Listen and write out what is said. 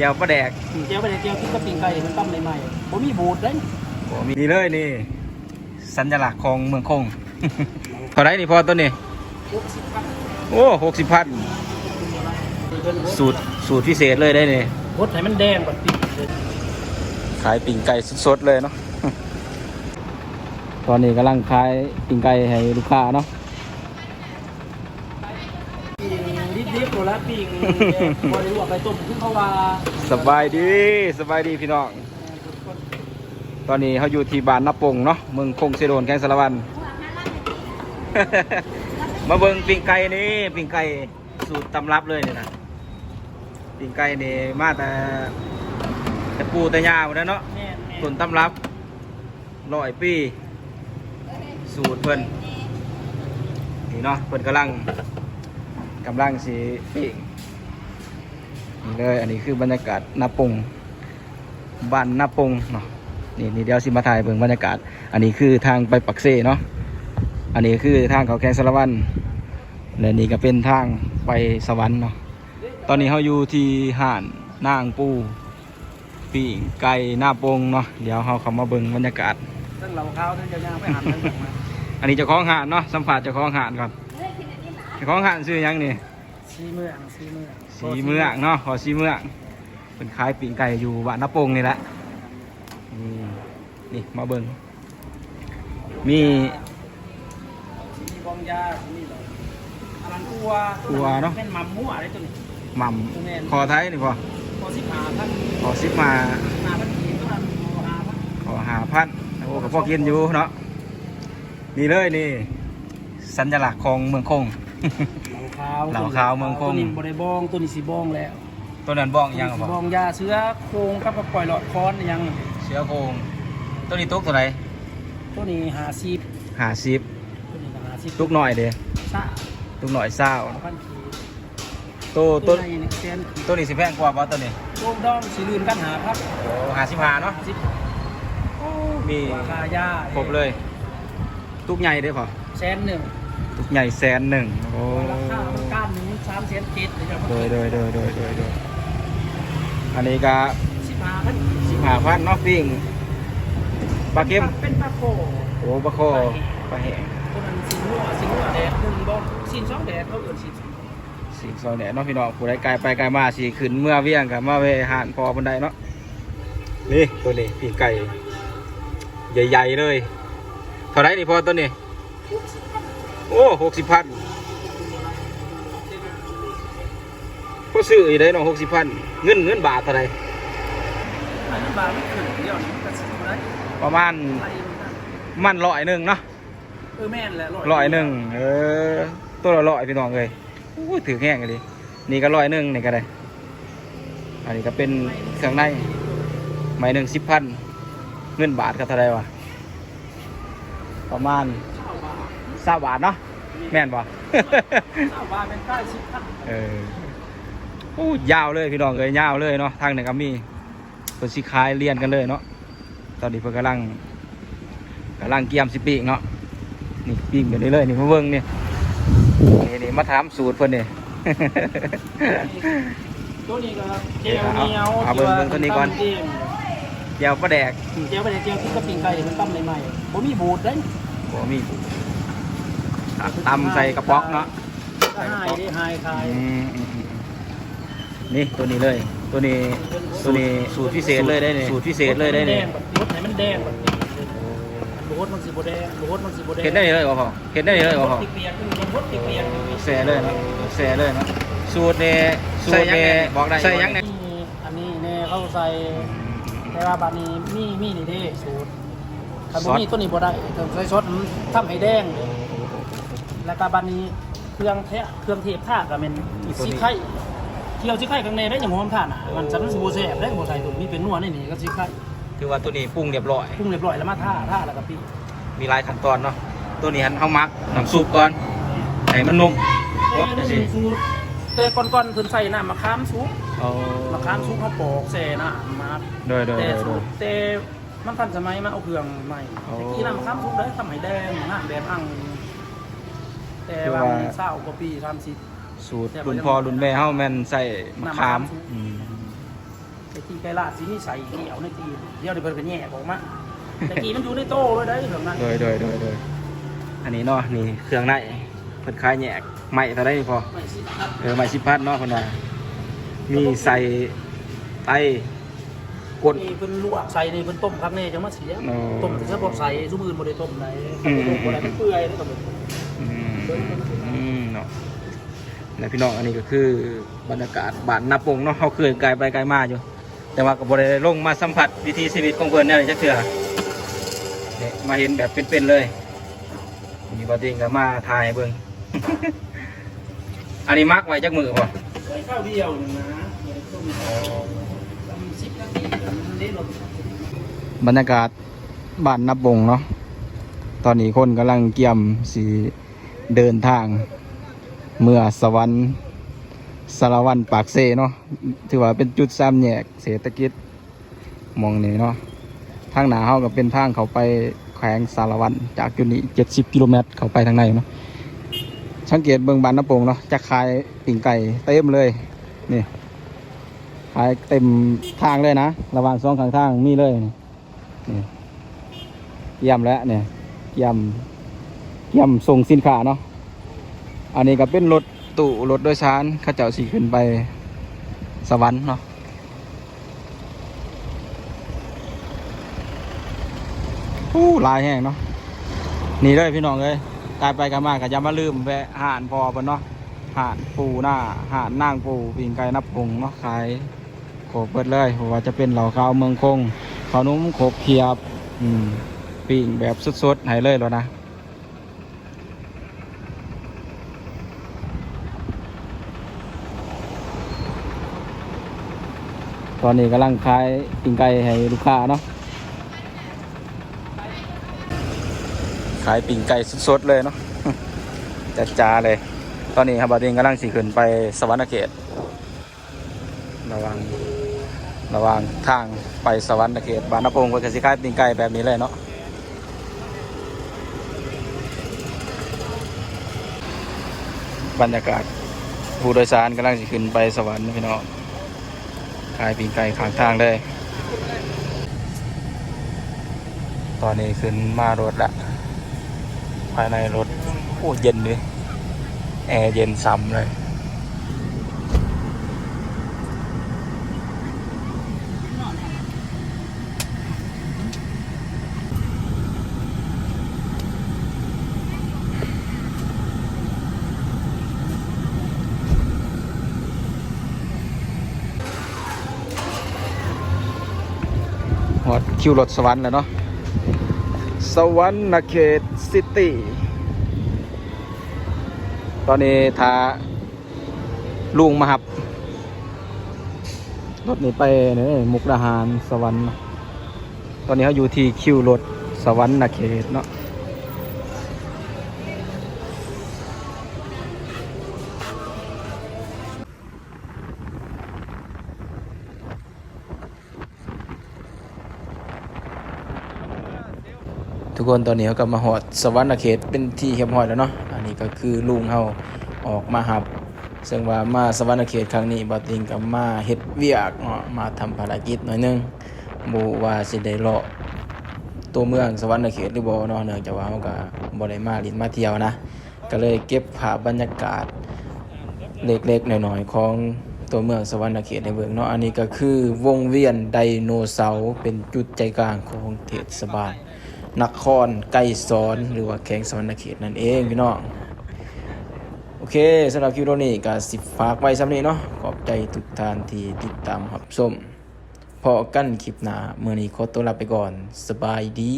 จียวปลาแดกเจียวไปเลยเจียวกินกับปิ้งไก่มันตั้มใหม่ๆผมมีบูดเลยโอ้มีนี่เลยนี่ สัญลักษณ์ของเมืองคงเท่าไหรนี่พอตัวนี้หกสิบพันโอ้หกสิบพันสูตรสูตรพิเศษเลยได้นี่บดให้มันแดงแบบปิ้งเลยขายปิ่งไก่สดๆเลยเนาะตอนนี้กำลังขายปิ่งไก่ให้ลูกค้าเนาะ ปิ้งดิบๆตัวละ ปิ้งบริวไปต้มขึ้นเขาว่าสบายดีสบายดีพี่น้อง ตอนนี้เขาอยู่ที่บ้านนาปงเนาะเมืองคงเซโดนแกงสารวัน มาเบิงปิ่งไก่นี่ปิ่งไก่สูตรตำรับเลยเนี่ยนะปิ่งไก่นี่มาแต่แต่ปูแต่ยาวนะเนาะแม่นแม่ต้นตำรับร้อยปี สูตรเพิ่นนี่เนาะเพิ่นกำลัง กำลังสีปิ้งนี่เลยอันนี้คือบรรยากาศนาปงบ้านนาปงเนาะนี่นี่เดี๋ยวสิมาถ่ายเบิ่งบรรยากาศ อันนี้คือทางไปปักเซ่เนาะอันนี้คือทางเขาแกงสารวันและนี่ก็เป็นทางไปสวรรค์เนาะตอนนี้เขาอยู่ที่ห่านนางปูปีงไก่หน้าโปงเนาะเดี๋ยวเราเข้ามาเบิ่งบรรยากาศทั้งเหล่าข้าวทั้งยางๆไม่หันทั้งแบบมาอันนี้เจ้าของหาดเนาะสัมผัสเจ้าของหาดก่อนเจ้า ของหาดชื่อหยังนี่ซีเมืองซีเมืองสีเมืองเนาะขอสีเมืองเป็นขายปีงไก่อยู่บ้านหน้าโปงนี่แหละนี่นี่มาเบิ่งมีซีบองยานี่เหรออันนั้นอัวเป็นมัมมั่วอะไรตัวนี้หม่ำคอไทยนี่พอพอสิบหาพันขอซิปมาหาพันกีบก็ทำโมหาพันขอหาพันโอ้กับพ่อกินอยู่เนาะนี่เลยนี่ สัญลักษณ์ของเมืองคง เหล่าขาวเหล่าขาวเมืองคง ตัวนี้บริบองตัวนี้สีบองแล้วตัวนั้นบ้องยังสีบ่บองยาเชื้อโครงกับปล่อยหลอดคอนยังเชื้อโคงตัวนี้ตุกตัวไหนตัวนี้หาซีบหาซิปตัวนี้หาซีบตุกหน่อยเด้ซ่าตุกหน่อยเศร้าพันกีบตัวตัตัววในนี่เซนตัวนี้สิแพงกว่าป่ะตัวนี้ตัวดองสีลื่นกันหาครับโอ้หาสิบหาเนาะ สิบมี ราคายาครบเลย ตุกใหญ่เด้อพอแสนหนึ่ง ตุกใหญ่แสนหนึ่งโอ้ราคามันก้านหนึ่งสามแสนเจ็ดเลยครับโดยโดยโดยโดยโดยโดยอันนี้ก็สิบห้าพันสิบหาพันเนาะปิ้งปลาเค็มเป็นปลาโคโอ้ปลาโคปลาแห้งตัวนั้นสินหัวสินหัวแดดหนึ่งบอลสินสองแดดเขาเอินสินสีซอยแหน่เนาะพี่น้องผู้ใดไกลไปไกลมาสีขึ้นเมื่อเวียงกับมาเวหานพอบันไดเนาะนี่ตัวนี้ปิ้งไก่ ใหญ่ๆเลย เท่าไหรนี่พอตัวนี้ โอ้หกสิบพันก็ซื้ออีกได้เนาะหกสิบพันเงินเงินบาทเท่าไหรอันนี้บาทไม่ถึงเดียวนี่มันก็สิบไรประมาณไรมันก็มันร้อยหนึ่งเนาะเออแม่นแหละร้อยหนึ่งเออตัวละร้อยพี่น้องเลยอู้ยถือแห้งเลยนี่ก็ร้อยหนึ่งนี่ก็ได้อันนี้ก็เป็นเครื่องในไม้หนึ่งสิบพันเงินบาทก็เท่าไหรวะประมาณ สาบาทเนาะแม่นปะเก้าบาทเป็นเก้าสิบพันเออโอ้ยาวเลยพี่น้องเลยยาวเลยเนาะทางไหนก็มีเพิ่นสิขายเรียนกันเลยเนาะตอนนี้เพิ่นกำลังกำลังเกียมสิปีกเนาะนี่ปีกแบบนี้เลยนี่มาเบิ่งนี่นี่นี่มาถามสูตรเพิ่นนี่ ตัวนี้ก็เจลเหนียวเอาเบิ่งเบิ่งตัวนี้ก่อน เจียวปลาแดกเจลไปเลยเจลกินกับปิ้งไก่มันตั้มใหม่ๆผมมีบูดเลยบ่มี ตำใส่กระป๋อกเนาะก็หายได้หายคายอืมอืมอืมนี่ตัวนี้เลย ตัวนี้ตัวนี้สูตรพิเศษเลยได้นี่สูตรพิเศษเลยได้นี่รถไหนมันแดงแบบนี้รถมันสีโบแดงรถมันสีโบแดงเห็นได้เลยเหรอพ่อเห็นได้เลยเหรอพ่อเปียกๆรถเปียกๆแซ่เลยเนาะแซ่เลยเนาะสูตรนี่สูตรนี่บอกได้ใส่ยังไงนี่อันนี้เนี่ยเขาใส่แต่ว่าบานนี้มีมีนี่เด้สูตรถ้าบ่มีตัวนี้บ่ได้ต้องใส่ซอสมันทำให้แดง แล้วก็บานนี้เครื่องแทะเครื่องเทปท่าก็เป็นสีไข่เกี่ยวสีไข่ข้างในได้อย่างหอมท่าน่ะมันจะมันสิบ่แซ่บได้บ่ใส่ตัวมีเป็นนัวนี่นี่ก็สีไข่คือว่าตัวนี้ปรุงเรียบร้อย ปรุงเรียบร้อยแล้วมาท่าท่าแล้วก็ปีมีหลายขั้นตอนเนาะตัวนี้หันเข้ามักน้ำซุปก่อนให้มันนุ่มโอ้จังซี่สูตรแต่ก่อนๆเพิ่นใส่น้ำมะขามสุกเอามะขามสุกเขาปอกแซ่น้ำมาโดยโดยแต่โดยโดสูย ตรแต่มันทันสมัยมาเอาเครื่องใหม่โอ้แต่กี้น้ำมะขามสุกได้ทำให้แดงหน้าแบบอัง แต่คือว่าว่าเศร้ากว่าปีทำสิสูตรรุ่นพ่อรุ่นแม่เฮาแม่นใส่มะขามน้ำมะขามอืมไอ้ตีไก่ลาดสีนี่ใส่เกี่ยวในตีเดี๋ยวเดี๋ยวเพิ่นก็แยกออกมาแต่กี้มันอยู่ในโต้เลยได้เรื่องนั้นโดยโดยโดยโดยอันนี้เนาะนี่เครื่องในเพิ่นคลายแยกใหม่เท่าได้นี่พอไม่สิครับเออใหม่สิบพัดเนาะเพิ่นว่ามีใส่ไตกดนี่เพิ่นลวกใส่นี่เพิ่นต้มครับนี่จังมาเสียอ๋อต้มแต่บ่ใส่ซุมื้อบ่ได้ต้มไหนอืมต้มบ่ได้มันเปื่อยแล้วก็บ่ อืมอืมเนาะแล้วพี่น้องอันนี้ก็คือบรรยากาศบ้านนาปงเนาะเขาเคยไกลไปไกลมาอยู่ แต่ว่าก็บ่ได้ลงมาสัมผัสวิถีชีวิตของเพิ่นแน่จักเทื่อเนี่ยมาเห็นแบบเป็นๆเลย มีบ่ติงก็มาถ่ายให้เบิ่งอันนี้มักไว้จักมือบ่ใส่ข้าวเดียวนึงนะบ่ได้ต้มทำ10นาทีมันเละลงบรรยากาศบ้านนับบงเนาะ ตอนนี้คนกำลังเกี่ยมสี เดินทาง เมื่อสวรรค์สารวันปากเซเนาะถือว่าเป็นจุดสามแยกเศรษฐกิจมองนี้เนาะทางหนาเฮาก็เป็นทางเขาไปแขวงสารวันจากจุดนี้เจ็ดสิบกิโลเมตรเขาไปทางในเนาะสังเกตเบิ่งบ้านน้ำโป่งเนาะจะขายปิ่งไก่เต็มเลยนี่ขายเต็มทางเลยนะ ระหว่างสองข้างทางมีเลยนี่นี่เยี่ยมแล้วเนี่ยเยี่ยม เยี่ยมส่งสินค้าเนาะ อันนี้ก็เป็นรถตู้รถโดยสารข้าเจ้าสีขึ้นไปสวรรค์เนาะอู้ลายแห้งเนาะ นี่เลยพี่น้องเลยกลายไปกันมากก็จะมาลืมแวะหานพอปะเนาะหานปูหน้าหานนางปูปิงไก่นับปงเนาะขายโขบเปิดเลยว่าจะเป็นเหล่าข้าวเมืองคงขานุ่มโขบเขียบ อืมปิ่งแบบสดๆให้เลยแล้วนะ ตอนนี้กำลังขายปิ่งไก่ให้ลูกค้าเนาะขายปิ่งไก่สดๆเลยเนาะจัดจ้าเลย ตอนนี้ครับบาดิงกำลังสิขึ้นไปสวรรณเขตระวังระวังทางไปสวรรณเขตบานนพงศ์ก็จะสิขายปิ่งไก่แบบนี้เลยเนาะบรรยากาศผู้โดยสารกำลังสิขึ้นไปสวรรค์พี่น้อง ขายปีนไก่ข้างทางเลย ตอนนี้ขึ้นมารถละภายในรถโอ้เย็นเลยแอร์เย็นซ้ำเลย หอดคิวรถสวรรค์แล้วเนาะสวรรณเขตซิตี้ตอนนี้ทาลุงมาหับ รถนี้ไปเนี่ยมุกดาหารสวรรค์ ตอนนี้เขาอยู่ที่คิวรถสวรรณเขตเนาะ ทุกคนตอนนี้เขาก็มาหอดสวรรณเขตเป็นที่เรียบร้อยแล้วเนาะอันนี้ก็คือลุงเขาออกมาหับซึ่งว่ามาสวรรณเขตครั้งนี้บอติงกับมาเฮ็ดเวียกเนาะมาทำภารกิจหน่อยนึงบูว่าสิได้เลาะตัวเมืองสวรรณเขตหรือบ่เนาะเนื่องจากว่าเขาก็บ่ได้มาลินมาเที่ยวนะก็เลยเก็บภาพบรรยากาศเล็กๆหน่อยๆของตัวเมืองสวรรณเขตในเมืองเนาะอันนี้ก็คือวงเวียนไดโนเสาร์เป็นจุดใจกลางของเทศบาล นครไกรสอนหรือว่าแข้งสวรรณเขตนั่นเองพี่น้องโอเคสำหรับคลิปนี้ก็สิฝากไว้สำนี้เนาะขอบใจทุกท่านที่ติดตามรับชมพอกันคลิปหน้าเมื่อนี้ขอตัวลาไปก่อน สบายดี